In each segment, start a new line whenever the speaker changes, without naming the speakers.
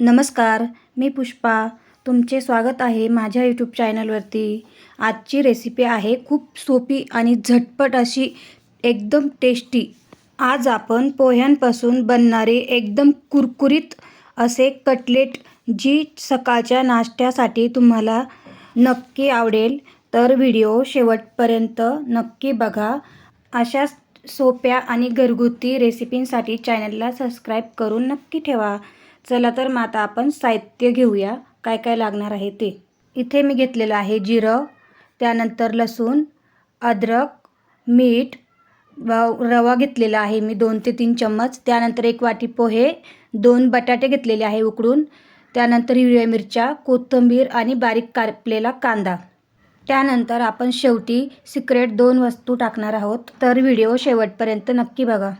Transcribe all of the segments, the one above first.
नमस्कार मी पुष्पा. तुमचे स्वागत आहे माझ्या यूट्यूब चॅनलवरती आजची रेसिपी आहे खूप सोपी आणि झटपट अशी एकदम टेस्टी आज आपण पोह्यांपासून बनणारे एकदम कुरकुरीत असे कटलेट जी सकाळच्या नाश्त्यासाठी तुम्हाला नक्की आवडेल तर व्हिडिओ शेवटपर्यंत नक्की बघा. अशा सोप्या आणि घरगुती रेसिपींसाठी चॅनलला सबस्क्राईब करून नक्की ठेवा. चला तर मग आता आपण साहित्य घेऊया. काय काय लागणार आहे ते. इथे मी घेतलेलं आहे जिरं त्यानंतर लसूण अद्रक मीठ व रवा घेतलेला आहे मी दोन ते तीन चम्मच. त्यानंतर एक वाटी पोहे दोन बटाटे घेतलेले आहे उकडून. त्यानंतर हिरव्या मिरच्या कोथिंबीर आणि बारीक कापलेला कांदा. त्यानंतर आपण शेवटी सिक्रेट दोन वस्तू टाकणार आहोत. तर व्हिडिओ शेवटपर्यंत नक्की बघा.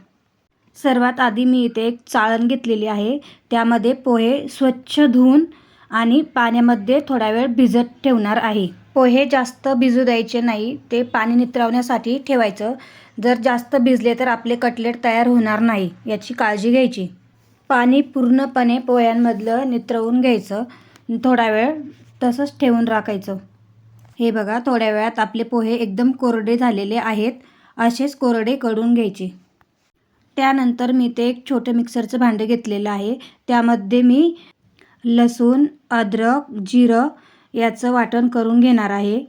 सर्वात आधी मी इथे एक चाळण घेतलेली आहे. त्यामध्ये पोहे स्वच्छ धुवून आणि पाण्यामध्ये थोडा वेळ भिजत ठेवणार आहे. पोहे जास्त भिजू द्यायचे नाही ते पाणी नितरवण्यासाठी ठेवायचं. जर जास्त भिजले तर आपले कटलेट तयार होणार नाही याची काळजी घ्यायची. पाणी पूर्णपणे पोह्यांमधलं नितरवून घ्यायचं. थोडा वेळ तसंच ठेवून राखायचं. हे बघा थोड्या वेळात आपले पोहे एकदम कोरडे झालेले आहेत. असेच कोरडे करून घ्यायचे. त्यानंतर मी ते एक छोटं मिक्सरचं भांडं घेतलेलं आहे. त्यामध्ये मी लसूण अद्रक जिरं याचं वाटण करून घेणार आहे.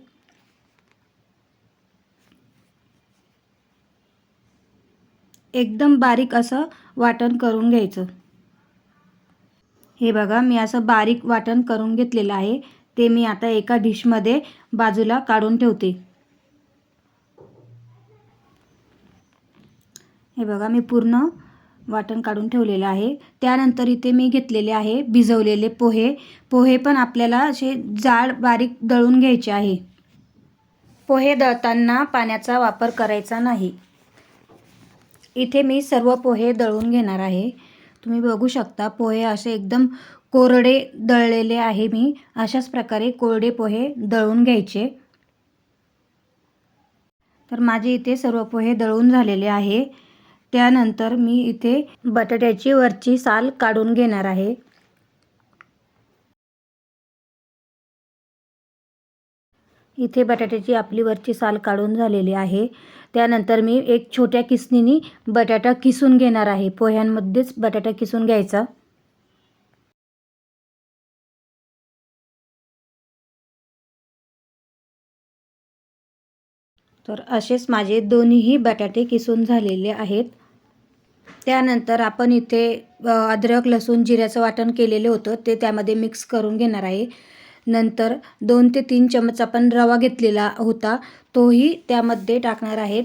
एकदम बारीक असं वाटण करून घ्यायचं. हे बघा मी असं बारीक वाटण करून घेतलेलं आहे. ते मी आता एका डिशमध्ये बाजूला काढून ठेवते. हे बघा मी पूर्ण वाटण काढून ठेवलेलं आहे. त्यानंतर इथे मी घेतलेले आहे भिजवलेले पोहे. पोहे पण आपल्याला असे जाड बारीक दळून घ्यायचे आहे. पोहे दळताना पाण्याचा वापर करायचा नाही. इथे मी सर्व पोहे दळून घेणार आहे. तुम्ही बघू शकता पोहे असे एकदम कोरडे दळलेले आहे मी. अशाच प्रकारे कोरडे पोहे दळून घ्यायचे. तर माझे इथे सर्व पोहे दळून झालेले आहे. त्यानंतर मी इथे बटाट्याची वरची साल काढून घेणार आहे. इथे बटाट्याची आपली वरची साल काढून झालेली आहे. त्यानंतर मी एक छोट्या किसनीनी बटाटा किसून घेणार आहे. पोह्यांमध्येच बटाटा किसून घ्यायचा. तर असेच माझे दोन्हीही बटाटे किसून झालेले आहेत. त्यानंतर आपण इथे अद्रक लसूण जिऱ्याचं वाटण केलेलं होतं. ते त्यामध्ये मिक्स करून घेणार आहे. नंतर दोन ते तीन चमच आपण रवा घेतलेला होता. तोही त्यामध्ये टाकणार आहेत.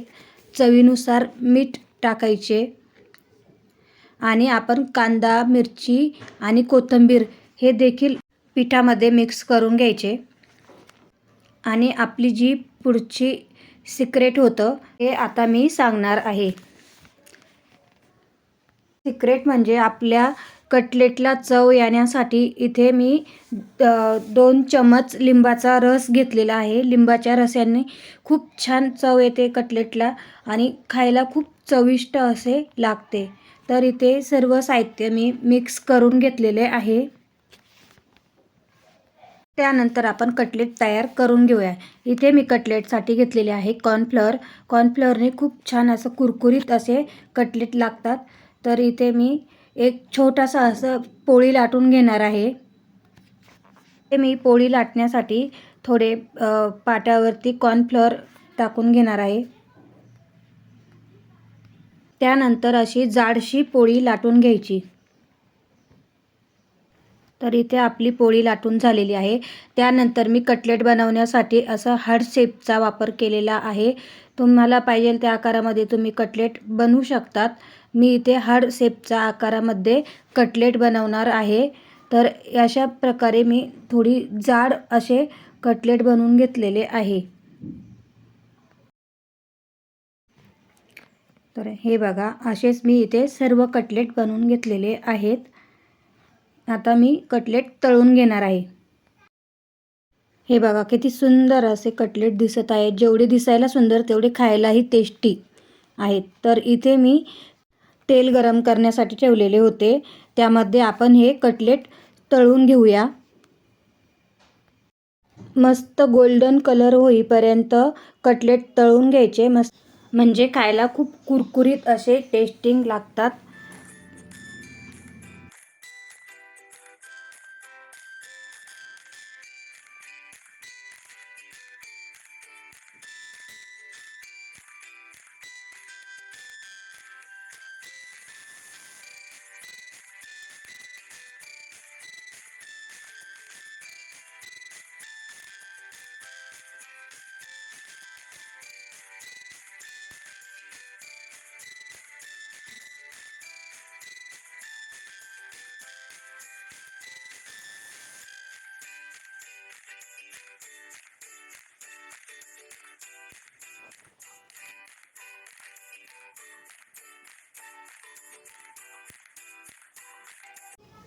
चवीनुसार मीठ टाकायचे. आणि आपण कांदा मिरची आणि कोथिंबीर हे देखील पिठामध्ये मिक्स करून घ्यायचे. आणि आपली जी पुढची सिक्रेट होतं हे आता मी सांगणार आहे. सिक्रेट म्हणजे आपल्या कटलेटला चव येण्यासाठी इथे मी दोन चमच लिंबाचा रस घेतलेला आहे. लिंबाच्या रसाने खूप छान चव येते कटलेटला आणि खायला खूप चविष्ट असे लागते. तर इथे सर्व साहित्य मी मिक्स करून घेतलेले आहे. त्यानंतर आपण कटलेट तयार करून घेऊया. इथे मी कटलेटसाठी घेतलेले आहे कॉर्नफ्लर कॉर्नफ्लरने खूप छान असं कुरकुरीत असे कटलेट लागतात. तर इथे मी एक छोटासा असं पोळी लाटून घेणार आहे. ते मी पोळी लाटण्यासाठी थोडे पाट्यावरती कॉर्नफ्लोअर टाकून घेणार आहे. त्यानंतर अशी जाडशी पोळी लाटून घ्यायची. तर इथे आपली पोळी लाटून झालेली आहे. त्यानंतर मी कटलेट बनवण्यासाठी असं हार्ड शेपचा वापर केलेला आहे. तुम्हाला पाहिजे त्या आकारामध्ये तुम्ही कटलेट बनवू शकतात. मी इथे हार्ड शेपच्या आकारामध्ये कटलेट बनवणार आहे. तर अशा प्रकारे मी थोडी जाड असे कटलेट बनवून घेतलेले आहे. तर हे बघा असेच मी इथे सर्व कटलेट बनवून घेतलेले आहेत. आता मी कटलेट तळून घेणार आहे. हे बघा किती सुंदर असे कटलेट दिसत आहेत. जेवढे दिसायला सुंदर तेवढे खायलाही टेस्टी आहेत. तर इथे मी तेल गरम करण्यासाठी ठेवलेले होते. त्यामध्ये आपण हे कटलेट तळून घेऊया. मस्त गोल्डन कलर होईपर्यंत कटलेट तळून घ्यायचे. मस्त म्हणजे खायला खूप कुरकुरीत असे टेस्टिंग लागतात.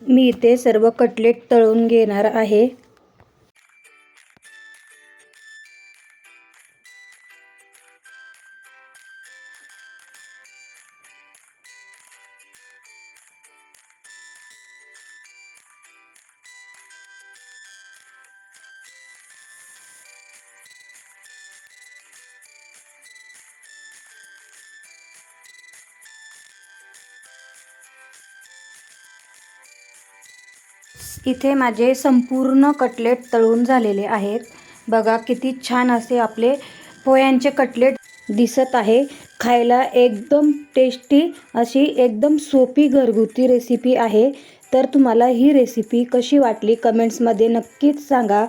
मी इथे सर्व कटलेट तळून घेणार आहे. इथे माझे संपूर्ण कटलेट तळून झालेले आहेत. बघा किती छान असे आपले पोह्यांचे कटलेट दिसत आहे. खायला एकदम टेस्टी अशी एकदम सोपी घरगुती रेसिपी आहे. तर तुम्हाला ही रेसिपी कशी वाटली कमेंट्समध्ये नक्कीच सांगा.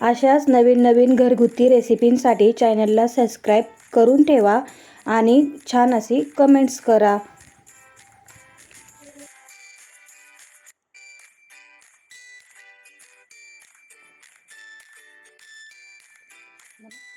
अशाच नवीन नवीन घरगुती रेसिपींसाठी चॅनलला सबस्क्राईब करून ठेवा आणि छान अशी कमेंट्स करा.
नमस्कार